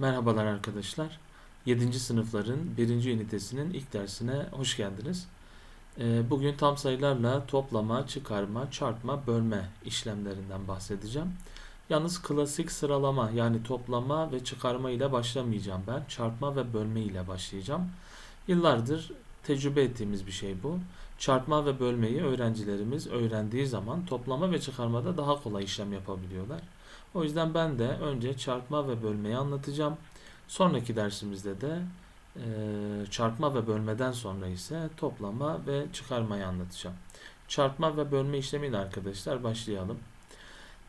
Merhabalar arkadaşlar. 7. sınıfların 1. ünitesinin ilk dersine hoş geldiniz. Ee, Bugün tam sayılarla toplama, çıkarma, çarpma, bölme işlemlerinden bahsedeceğim. Yalnız klasik sıralama yani toplama ve çıkarma ile başlamayacağım ben. Çarpma ve bölme ile başlayacağım. Yıllardır tecrübe ettiğimiz bir şey bu. Çarpma ve bölmeyi öğrencilerimiz öğrendiği zaman toplama ve çıkarmada daha kolay işlem yapabiliyorlar. O yüzden ben de önce çarpma ve bölmeyi anlatacağım. Sonraki dersimizde de e, çarpma ve bölmeden sonra ise toplama ve çıkarmayı anlatacağım. Çarpma ve bölme işlemiyle arkadaşlar başlayalım.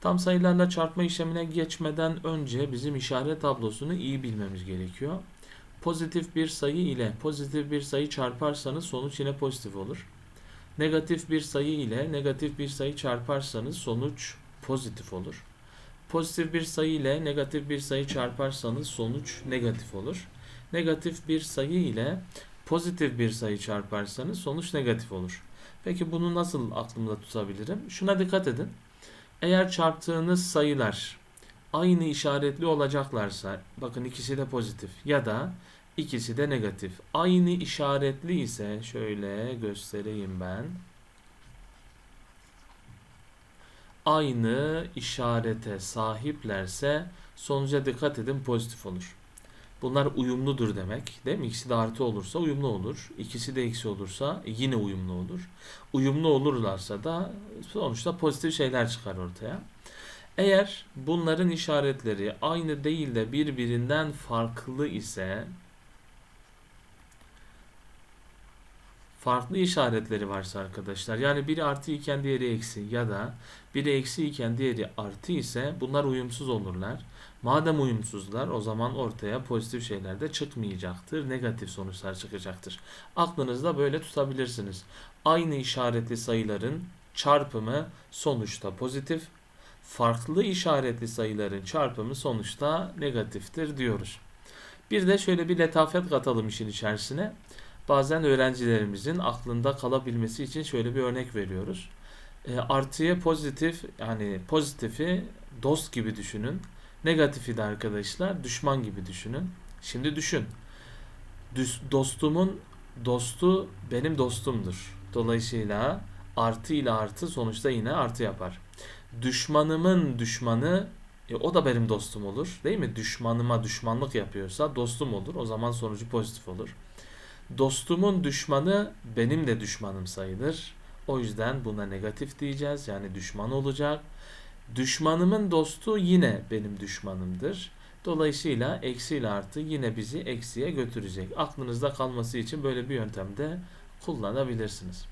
Tam sayılarla çarpma işlemine geçmeden önce bizim işaret tablosunu iyi bilmemiz gerekiyor. Pozitif bir sayı ile pozitif bir sayı çarparsanız sonuç yine pozitif olur. Negatif bir sayı ile negatif bir sayı çarparsanız sonuç pozitif olur. Pozitif bir sayı ile negatif bir sayı çarparsanız sonuç negatif olur. Negatif bir sayı ile pozitif bir sayı çarparsanız sonuç negatif olur. Peki bunu nasıl aklımda tutabilirim? Şuna dikkat edin. Eğer çarptığınız sayılar aynı işaretli olacaklarsa, bakın ikisi de pozitif ya da ikisi de negatif. Aynı işaretli ise şöyle göstereyim ben. Aynı işarete sahiplerse sonuca dikkat edin pozitif olur. Bunlar uyumludur demek. Değil mi? İkisi de artı olursa uyumlu olur. İkisi de eksi olursa yine uyumlu olur. Uyumlu olurlarsa da sonuçta pozitif şeyler çıkar ortaya. Eğer bunların işaretleri aynı değil de birbirinden farklı ise farklı işaretleri varsa arkadaşlar yani biri artı iken diğeri eksi ya da biri eksi iken diğeri artı ise bunlar uyumsuz olurlar. Madem uyumsuzlar o zaman ortaya pozitif şeyler de çıkmayacaktır. Negatif sonuçlar çıkacaktır. Aklınızda böyle tutabilirsiniz. Aynı işaretli sayıların çarpımı sonuçta pozitif. Farklı işaretli sayıların çarpımı sonuçta negatiftir diyoruz. Bir de şöyle bir letafet katalım işin içerisine. Bazen öğrencilerimizin aklında kalabilmesi için şöyle bir örnek veriyoruz. E, artıya pozitif yani pozitifi dost gibi düşünün. Negatifi de arkadaşlar düşman gibi düşünün. Şimdi düşün. Dostumun dostu benim dostumdur. Dolayısıyla artı ile artı sonuçta yine artı yapar. Düşmanımın düşmanı e, o da benim dostum olur. Değil mi? Düşmanıma düşmanlık yapıyorsa dostum olur. O zaman sonucu pozitif olur. Dostumun düşmanı benim de düşmanım sayılır. O yüzden buna negatif diyeceğiz. Yani düşman olacak. Düşmanımın dostu yine benim düşmanımdır. Dolayısıyla eksi ile artı yine bizi eksiye götürecek. Aklınızda kalması için böyle bir yöntemde kullanabilirsiniz.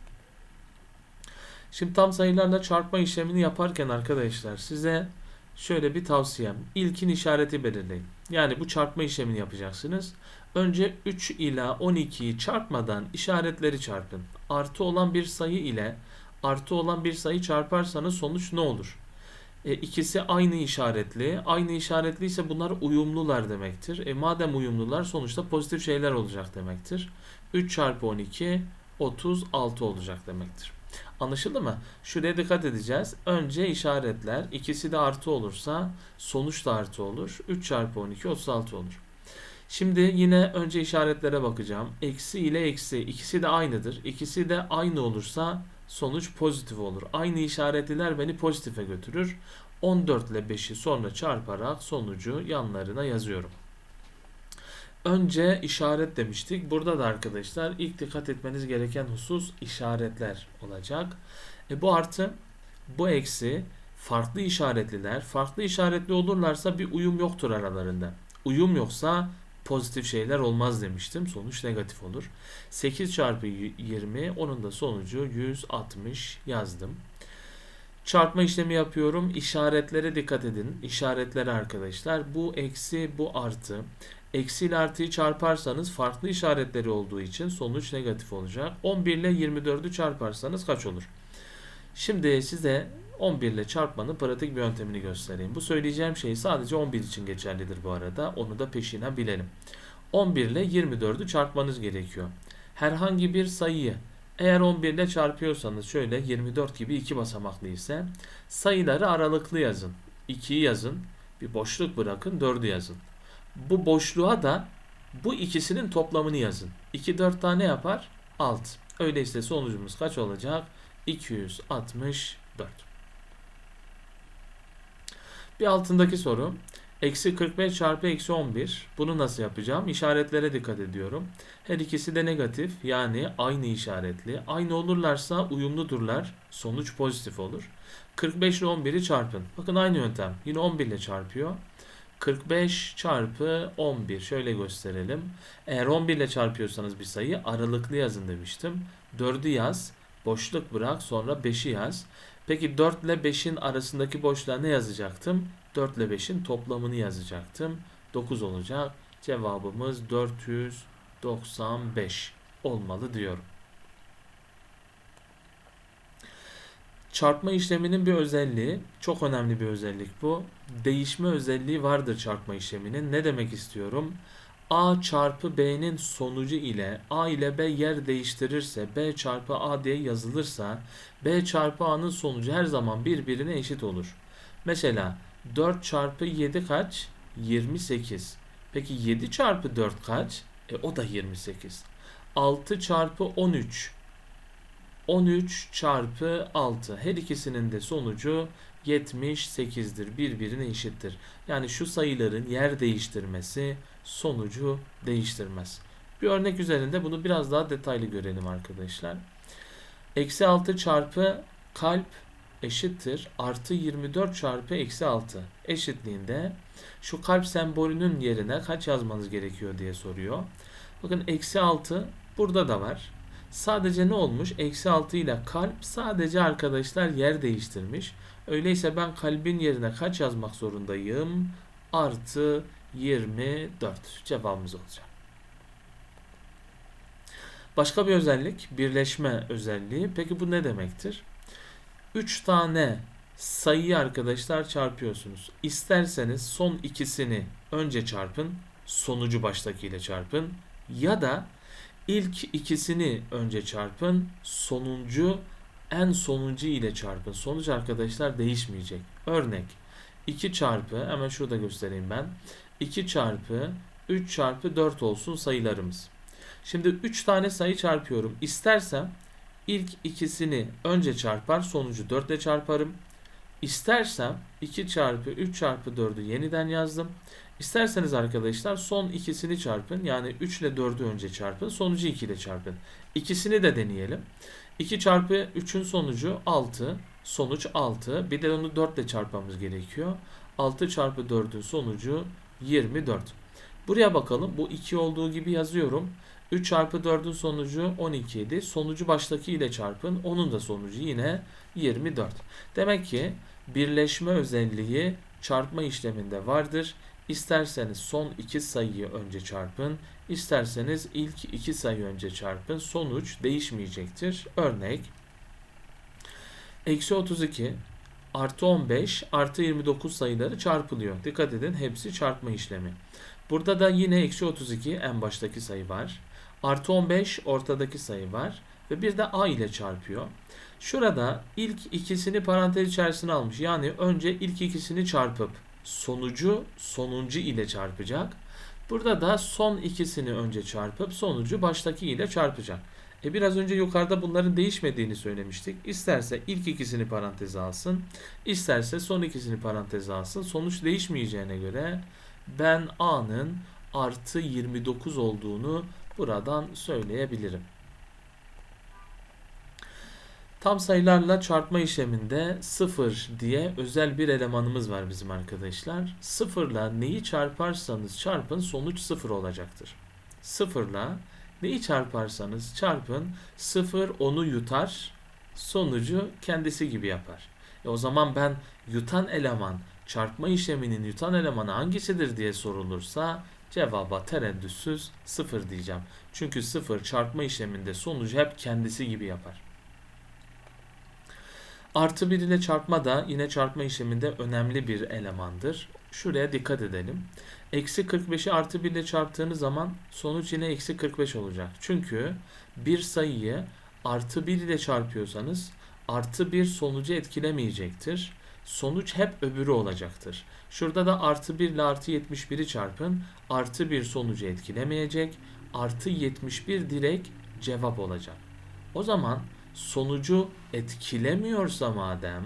Şimdi tam sayılarla çarpma işlemini yaparken arkadaşlar size şöyle bir tavsiyem. İlkin işareti belirleyin. Yani bu çarpma işlemini yapacaksınız. Önce 3 ile 12'yi çarpmadan işaretleri çarpın. Artı olan bir sayı ile artı olan bir sayı çarparsanız sonuç ne olur? E, ikisi aynı işaretli. Aynı işaretli ise bunlar uyumlular demektir. E, madem uyumlular sonuçta pozitif şeyler olacak demektir. 3 çarpı 12 36 olacak demektir. Anlaşıldı mı? Şuraya dikkat edeceğiz. Önce işaretler ikisi de artı olursa sonuç da artı olur. 3 çarpı 12 36 olur. Şimdi yine önce işaretlere bakacağım. Eksi ile eksi ikisi de aynıdır. İkisi de aynı olursa sonuç pozitif olur. Aynı işaretliler beni pozitife götürür. 14 ile 5'i sonra çarparak sonucu yanlarına yazıyorum. Önce işaret demiştik. Burada da arkadaşlar ilk dikkat etmeniz gereken husus işaretler olacak. E bu artı, bu eksi, farklı işaretliler. Farklı işaretli olurlarsa bir uyum yoktur aralarında. Uyum yoksa pozitif şeyler olmaz demiştim. Sonuç negatif olur. 8 çarpı 20 onun da sonucu 160 yazdım. Çarpma işlemi yapıyorum. İşaretlere dikkat edin. İşaretlere arkadaşlar. Bu eksi bu artı. Eksi ile artıyı çarparsanız farklı işaretleri olduğu için sonuç negatif olacak. 11 ile 24'ü çarparsanız kaç olur? Şimdi size 11 ile çarpmanın pratik bir yöntemini göstereyim. Bu söyleyeceğim şey sadece 11 için geçerlidir bu arada. Onu da peşinden bilelim. 11 ile 24'ü çarpmanız gerekiyor. Herhangi bir sayıyı eğer 11 ile çarpıyorsanız şöyle 24 gibi iki basamaklı ise sayıları aralıklı yazın. 2'yi yazın. Bir boşluk bırakın 4'ü yazın. Bu boşluğa da bu ikisinin toplamını yazın. 2 4 tane yapar? 6. Öyleyse sonucumuz kaç olacak? 264. Bir altındaki soru. Eksi 45 çarpı eksi 11. Bunu nasıl yapacağım? İşaretlere dikkat ediyorum. Her ikisi de negatif yani aynı işaretli. Aynı olurlarsa uyumludurlar. Sonuç pozitif olur. 45 ile 11'i çarpın. Bakın aynı yöntem. Yine 11 ile çarpıyor. 45 çarpı 11 şöyle gösterelim. Eğer 11 ile çarpıyorsanız bir sayı aralıklı yazın demiştim. 4'ü yaz, boşluk bırak sonra 5'i yaz. Peki 4 ile 5'in arasındaki boşluğa ne yazacaktım? 4 ile 5'in toplamını yazacaktım. 9 olacak. Cevabımız 495 olmalı diyorum. Çarpma işleminin bir özelliği, çok önemli bir özellik bu. Değişme özelliği vardır çarpma işleminin. Ne demek istiyorum? A çarpı B'nin sonucu ile A ile B yer değiştirirse B çarpı A diye yazılırsa B çarpı A'nın sonucu her zaman birbirine eşit olur. Mesela 4 çarpı 7 kaç? 28. Peki 7 çarpı 4 kaç? E o da 28. 6 çarpı 13 13 çarpı 6 her ikisinin de sonucu 78'dir. Birbirine eşittir. Yani şu sayıların yer değiştirmesi sonucu değiştirmez. Bir örnek üzerinde bunu biraz daha detaylı görelim arkadaşlar. Eksi 6 çarpı kalp eşittir. Artı 24 çarpı eksi 6 eşitliğinde şu kalp sembolünün yerine kaç yazmanız gerekiyor diye soruyor. Bakın eksi 6 burada da var. Sadece ne olmuş? Eksi 6 ile kalp sadece arkadaşlar yer değiştirmiş. Öyleyse ben kalbin yerine kaç yazmak zorundayım? Artı 24 cevabımız olacak. Başka bir özellik birleşme özelliği. Peki bu ne demektir? 3 tane sayıyı arkadaşlar çarpıyorsunuz. İsterseniz son ikisini önce çarpın, sonucu baştakiyle çarpın ya da ilk ikisini önce çarpın, sonuncu en sonuncu ile çarpın. Sonuç arkadaşlar değişmeyecek. Örnek 2 çarpı hemen şurada göstereyim ben. 2 çarpı 3 çarpı 4 olsun sayılarımız. Şimdi 3 tane sayı çarpıyorum. İstersem ilk ikisini önce çarpar sonucu 4 ile çarparım. İstersem 2 çarpı 3 çarpı 4'ü yeniden yazdım. İsterseniz arkadaşlar son ikisini çarpın. Yani 3 ile 4'ü önce çarpın. Sonucu 2 ile çarpın. İkisini de deneyelim. 2 çarpı 3'ün sonucu 6. Sonuç 6. Bir de onu 4 ile çarpmamız gerekiyor. 6 çarpı 4'ün sonucu 24. Buraya bakalım. Bu 2 olduğu gibi yazıyorum. 3 çarpı 4'ün sonucu 12 idi. Sonucu baştaki ile çarpın. Onun da sonucu yine 24. Demek ki birleşme özelliği çarpma işleminde vardır. İsterseniz son iki sayıyı önce çarpın, isterseniz ilk iki sayı önce çarpın. Sonuç değişmeyecektir. Örnek eksi 32 artı 15 artı 29 sayıları çarpılıyor. Dikkat edin hepsi çarpma işlemi. Burada da yine eksi 32 en baştaki sayı var. Artı 15 ortadaki sayı var. Ve bir de a ile çarpıyor. Şurada ilk ikisini parantez içerisine almış. Yani önce ilk ikisini çarpıp sonucu sonuncu ile çarpacak. Burada da son ikisini önce çarpıp sonucu baştaki ile çarpacak. E biraz önce yukarıda bunların değişmediğini söylemiştik. İsterse ilk ikisini paranteze alsın, isterse son ikisini paranteze alsın. Sonuç değişmeyeceğine göre ben A'nın artı 29 olduğunu buradan söyleyebilirim. Tam sayılarla çarpma işleminde 0 diye özel bir elemanımız var bizim arkadaşlar. 0 ile neyi çarparsanız çarpın sonuç 0 olacaktır. 0 ile neyi çarparsanız çarpın 0 onu yutar sonucu kendisi gibi yapar. E o zaman ben yutan eleman çarpma işleminin yutan elemanı hangisidir diye sorulursa cevaba tereddütsüz 0 diyeceğim. Çünkü 0 çarpma işleminde sonucu hep kendisi gibi yapar. Artı 1 ile çarpma da yine çarpma işleminde önemli bir elemandır. Şuraya dikkat edelim. Eksi 45'i artı 1 ile çarptığınız zaman sonuç yine eksi 45 olacak. Çünkü bir sayıyı artı 1 ile çarpıyorsanız artı 1 sonucu etkilemeyecektir. sonuç hep öbürü olacaktır. Şurada da artı 1 ile artı 71'i çarpın. Artı 1 sonucu etkilemeyecek. Artı 71 direkt cevap olacak. O zaman sonucu etkilemiyorsa madem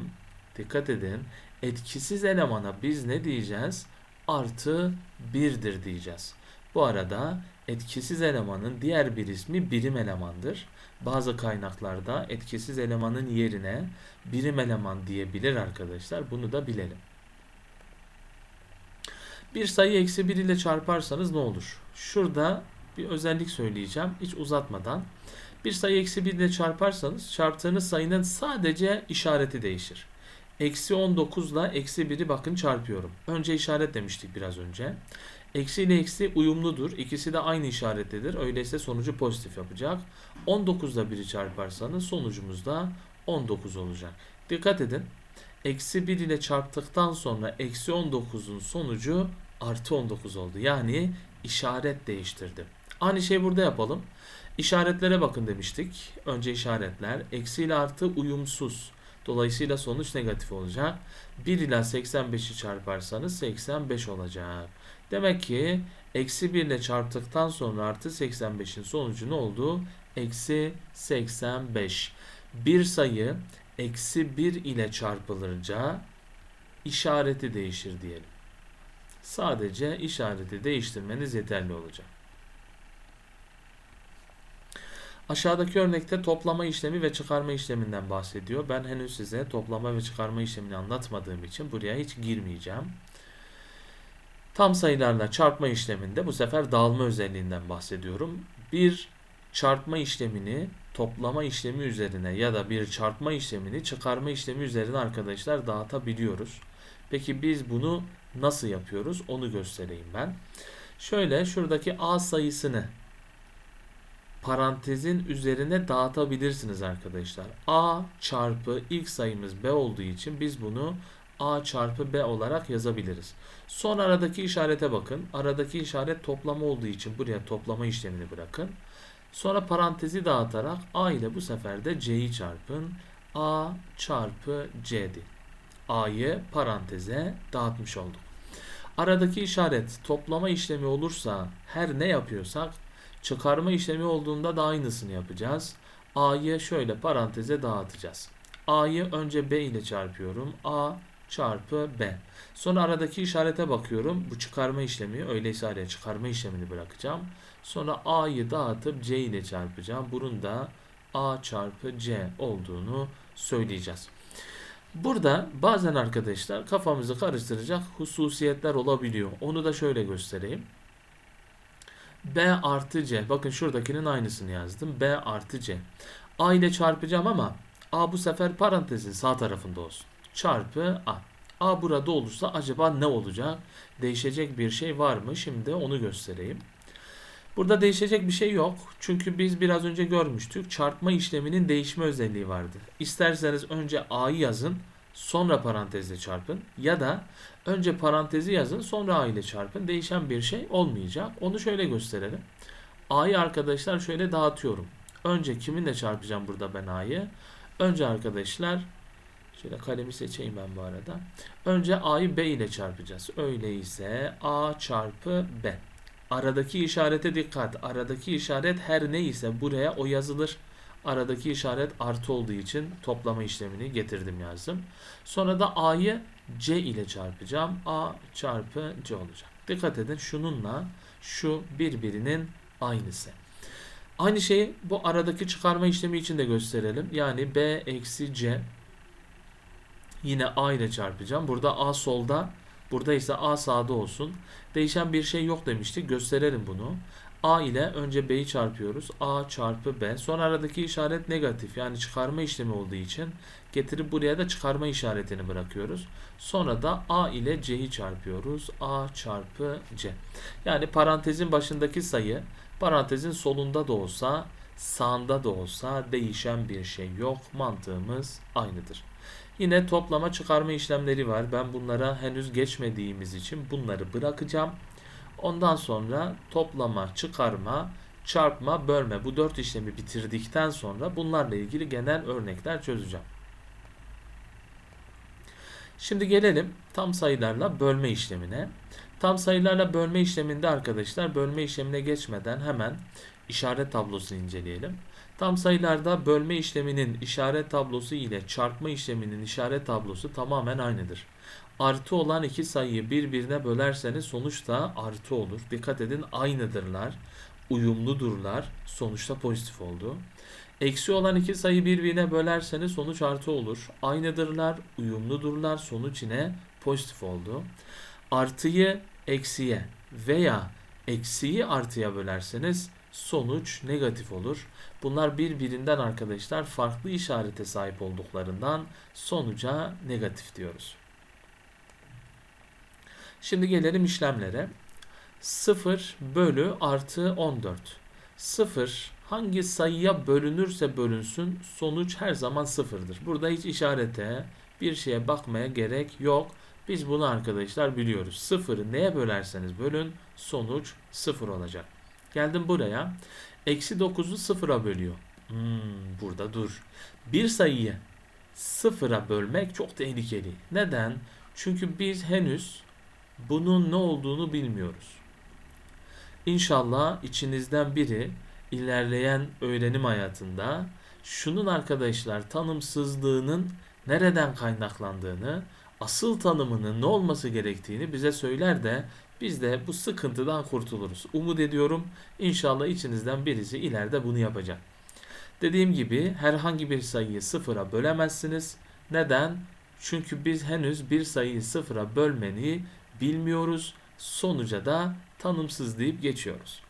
dikkat edin etkisiz elemana biz ne diyeceğiz? Artı 1'dir diyeceğiz. Bu arada etkisiz elemanın diğer bir ismi birim elemandır. Bazı kaynaklarda etkisiz elemanın yerine birim eleman diyebilir arkadaşlar. Bunu da bilelim. Bir sayı eksi 1 ile çarparsanız ne olur? Şurada bir özellik söyleyeceğim hiç uzatmadan. Bir sayı eksi 1 ile çarparsanız çarptığınız sayının sadece işareti değişir. Eksi 19 ile eksi 1'i bakın çarpıyorum. Önce işaret demiştik biraz önce. Eksi ile eksi uyumludur. İkisi de aynı işarettedir. Öyleyse sonucu pozitif yapacak. 19 ile 1'i çarparsanız sonucumuz da 19 olacak. Dikkat edin. Eksi 1 ile çarptıktan sonra eksi 19'un sonucu artı 19 oldu. Yani işaret değiştirdi. Aynı şey burada yapalım. İşaretlere bakın demiştik. Önce işaretler. Eksi ile artı uyumsuz. Dolayısıyla sonuç negatif olacak. 1 ile 85'i çarparsanız 85 olacak. Demek ki eksi 1 ile çarptıktan sonra artı 85'in sonucu ne oldu? Eksi 85. Bir sayı eksi 1 ile çarpılınca işareti değişir diyelim. Sadece işareti değiştirmeniz yeterli olacak. Aşağıdaki örnekte toplama işlemi ve çıkarma işleminden bahsediyor. Ben henüz size toplama ve çıkarma işlemini anlatmadığım için buraya hiç girmeyeceğim. Tam sayılarla çarpma işleminde bu sefer dağılma özelliğinden bahsediyorum. Bir çarpma işlemini toplama işlemi üzerine ya da bir çarpma işlemini çıkarma işlemi üzerine arkadaşlar dağıtabiliyoruz. Peki biz bunu nasıl yapıyoruz onu göstereyim ben. Şöyle şuradaki A sayısını parantezin üzerine dağıtabilirsiniz arkadaşlar. A çarpı ilk sayımız B olduğu için biz bunu A çarpı B olarak yazabiliriz. Son aradaki işarete bakın. Aradaki işaret toplama olduğu için buraya toplama işlemini bırakın. Sonra parantezi dağıtarak A ile bu sefer de C'yi çarpın. A çarpı C'di. A'yı paranteze dağıtmış olduk. Aradaki işaret toplama işlemi olursa her ne yapıyorsak çıkarma işlemi olduğunda da aynısını yapacağız. A'yı şöyle paranteze dağıtacağız. A'yı önce B ile çarpıyorum. A çarpı B. Sonra aradaki işarete bakıyorum. Bu çıkarma işlemi. Öyleyse araya çıkarma işlemini bırakacağım. Sonra A'yı dağıtıp C ile çarpacağım. Bunun da A çarpı C olduğunu söyleyeceğiz. Burada bazen arkadaşlar kafamızı karıştıracak hususiyetler olabiliyor. Onu da şöyle göstereyim. B artı C. Bakın şuradakinin aynısını yazdım. B artı C. A ile çarpacağım ama A bu sefer parantezin sağ tarafında olsun. Çarpı A. A burada olursa acaba ne olacak? Değişecek bir şey var mı? Şimdi onu göstereyim. Burada değişecek bir şey yok. Çünkü biz biraz önce görmüştük. Çarpma işleminin değişme özelliği vardı. İsterseniz önce A'yı yazın. Sonra parantezle çarpın. Ya da önce parantezi yazın. Sonra A ile çarpın. Değişen bir şey olmayacak. Onu şöyle gösterelim. A'yı arkadaşlar şöyle dağıtıyorum. Önce kiminle çarpacağım burada ben A'yı? Önce arkadaşlar Şöyle kalemi seçeyim ben bu arada. Önce A'yı B ile çarpacağız. Öyleyse A çarpı B. Aradaki işarete dikkat. Aradaki işaret her neyse buraya o yazılır. Aradaki işaret artı olduğu için toplama işlemini getirdim yazdım. Sonra da A'yı C ile çarpacağım. A çarpı C olacak. Dikkat edin şununla şu birbirinin aynısı. Aynı şeyi bu aradaki çıkarma işlemi için de gösterelim. Yani B eksi C Yine A ile çarpacağım. Burada A solda. Burada ise A sağda olsun. Değişen bir şey yok demiştik. Gösterelim bunu. A ile önce B'yi çarpıyoruz. A çarpı B. Sonra aradaki işaret negatif. Yani çıkarma işlemi olduğu için getirip buraya da çıkarma işaretini bırakıyoruz. Sonra da A ile C'yi çarpıyoruz. A çarpı C. Yani parantezin başındaki sayı parantezin solunda da olsa sağında da olsa değişen bir şey yok. Mantığımız aynıdır. Yine toplama çıkarma işlemleri var. Ben bunlara henüz geçmediğimiz için bunları bırakacağım. Ondan sonra toplama, çıkarma, çarpma, bölme bu dört işlemi bitirdikten sonra bunlarla ilgili genel örnekler çözeceğim. Şimdi gelelim tam sayılarla bölme işlemine. Tam sayılarla bölme işleminde arkadaşlar bölme işlemine geçmeden hemen işaret tablosunu inceleyelim. Tam sayılarda bölme işleminin işaret tablosu ile çarpma işleminin işaret tablosu tamamen aynıdır. Artı olan iki sayıyı birbirine bölerseniz sonuç da artı olur. Dikkat edin aynıdırlar, uyumludurlar. Sonuçta pozitif oldu. Eksi olan iki sayı birbirine bölerseniz sonuç artı olur. Aynıdırlar, uyumludurlar. Sonuç yine pozitif oldu. Artıyı eksiye veya eksiyi artıya bölerseniz sonuç negatif olur. Bunlar birbirinden arkadaşlar farklı işarete sahip olduklarından sonuca negatif diyoruz. Şimdi gelelim işlemlere. 0 bölü artı 14. 0 hangi sayıya bölünürse bölünsün sonuç her zaman sıfırdır. Burada hiç işarete bir şeye bakmaya gerek yok. Biz bunu arkadaşlar biliyoruz. Sıfırı neye bölerseniz bölün sonuç sıfır olacak. Geldim buraya. Eksi 9'u sıfıra bölüyor. Hmm, burada dur. Bir sayıyı sıfıra bölmek çok tehlikeli. Neden? Çünkü biz henüz bunun ne olduğunu bilmiyoruz. İnşallah içinizden biri ilerleyen öğrenim hayatında şunun arkadaşlar tanımsızlığının nereden kaynaklandığını, asıl tanımının ne olması gerektiğini bize söyler de biz de bu sıkıntıdan kurtuluruz. Umut ediyorum inşallah içinizden birisi ileride bunu yapacak. Dediğim gibi herhangi bir sayıyı sıfıra bölemezsiniz. Neden? Çünkü biz henüz bir sayıyı sıfıra bölmeni bilmiyoruz. Sonuca da tanımsız deyip geçiyoruz.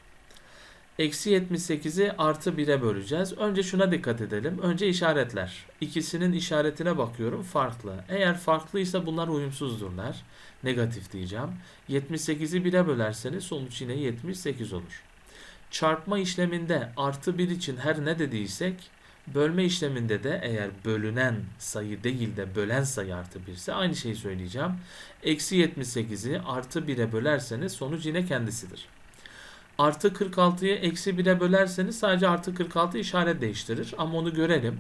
Eksi 78'i artı 1'e böleceğiz. Önce şuna dikkat edelim. Önce işaretler. İkisinin işaretine bakıyorum farklı. Eğer farklıysa bunlar uyumsuzdurlar. Negatif diyeceğim. 78'i 1'e bölerseniz sonuç yine 78 olur. Çarpma işleminde artı 1 için her ne dediysek bölme işleminde de eğer bölünen sayı değil de bölen sayı artı 1 ise aynı şeyi söyleyeceğim. Eksi 78'i artı 1'e bölerseniz sonuç yine kendisidir. Artı 46'yı eksi 1'e bölerseniz sadece artı 46 işaret değiştirir. Ama onu görelim.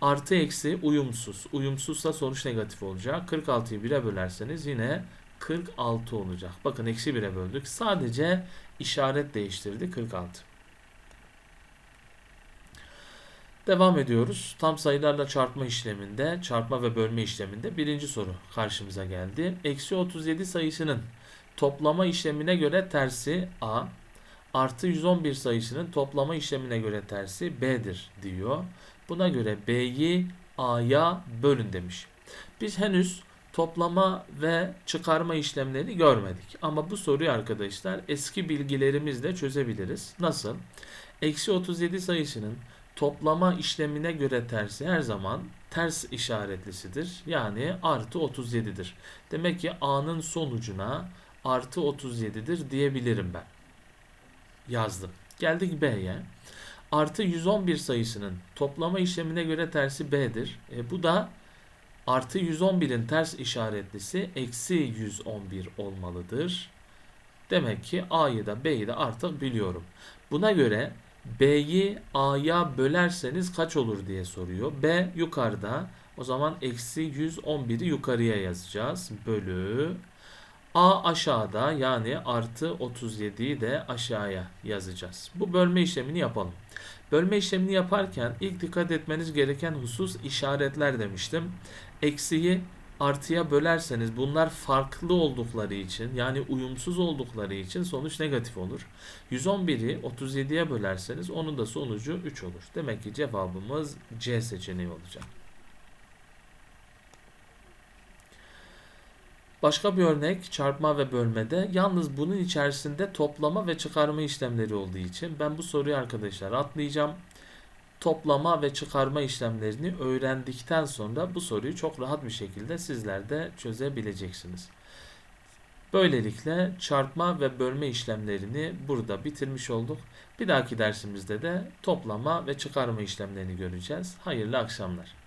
Artı eksi uyumsuz. Uyumsuzsa sonuç negatif olacak. 46'yı 1'e bölerseniz yine 46 olacak. Bakın eksi 1'e böldük. Sadece işaret değiştirdi 46. Devam ediyoruz. Tam sayılarla çarpma işleminde, çarpma ve bölme işleminde birinci soru karşımıza geldi. Eksi 37 sayısının toplama işlemine göre tersi A, artı 111 sayısının toplama işlemine göre tersi B'dir diyor. Buna göre B'yi A'ya bölün demiş. Biz henüz toplama ve çıkarma işlemlerini görmedik. Ama bu soruyu arkadaşlar eski bilgilerimizle çözebiliriz. Nasıl? Eksi 37 sayısının toplama işlemine göre tersi her zaman ters işaretlisidir. Yani artı 37'dir. Demek ki A'nın sonucuna artı 37'dir diyebilirim ben. Yazdım. Geldik B'ye. Artı 111 sayısının toplama işlemine göre tersi B'dir. E, bu da artı 111'in ters işaretlisi eksi 111 olmalıdır. Demek ki A'yı da B'yi de artık biliyorum. Buna göre B'yi A'ya bölerseniz kaç olur diye soruyor. B yukarıda. O zaman eksi 111'i yukarıya yazacağız. Bölü. A aşağıda yani artı 37'yi de aşağıya yazacağız. Bu bölme işlemini yapalım. Bölme işlemini yaparken ilk dikkat etmeniz gereken husus işaretler demiştim. Eksiyi artıya bölerseniz bunlar farklı oldukları için yani uyumsuz oldukları için sonuç negatif olur. 111'i 37'ye bölerseniz onun da sonucu 3 olur. Demek ki cevabımız C seçeneği olacak. Başka bir örnek çarpma ve bölmede yalnız bunun içerisinde toplama ve çıkarma işlemleri olduğu için ben bu soruyu arkadaşlar atlayacağım. Toplama ve çıkarma işlemlerini öğrendikten sonra bu soruyu çok rahat bir şekilde sizler de çözebileceksiniz. Böylelikle çarpma ve bölme işlemlerini burada bitirmiş olduk. Bir dahaki dersimizde de toplama ve çıkarma işlemlerini göreceğiz. Hayırlı akşamlar.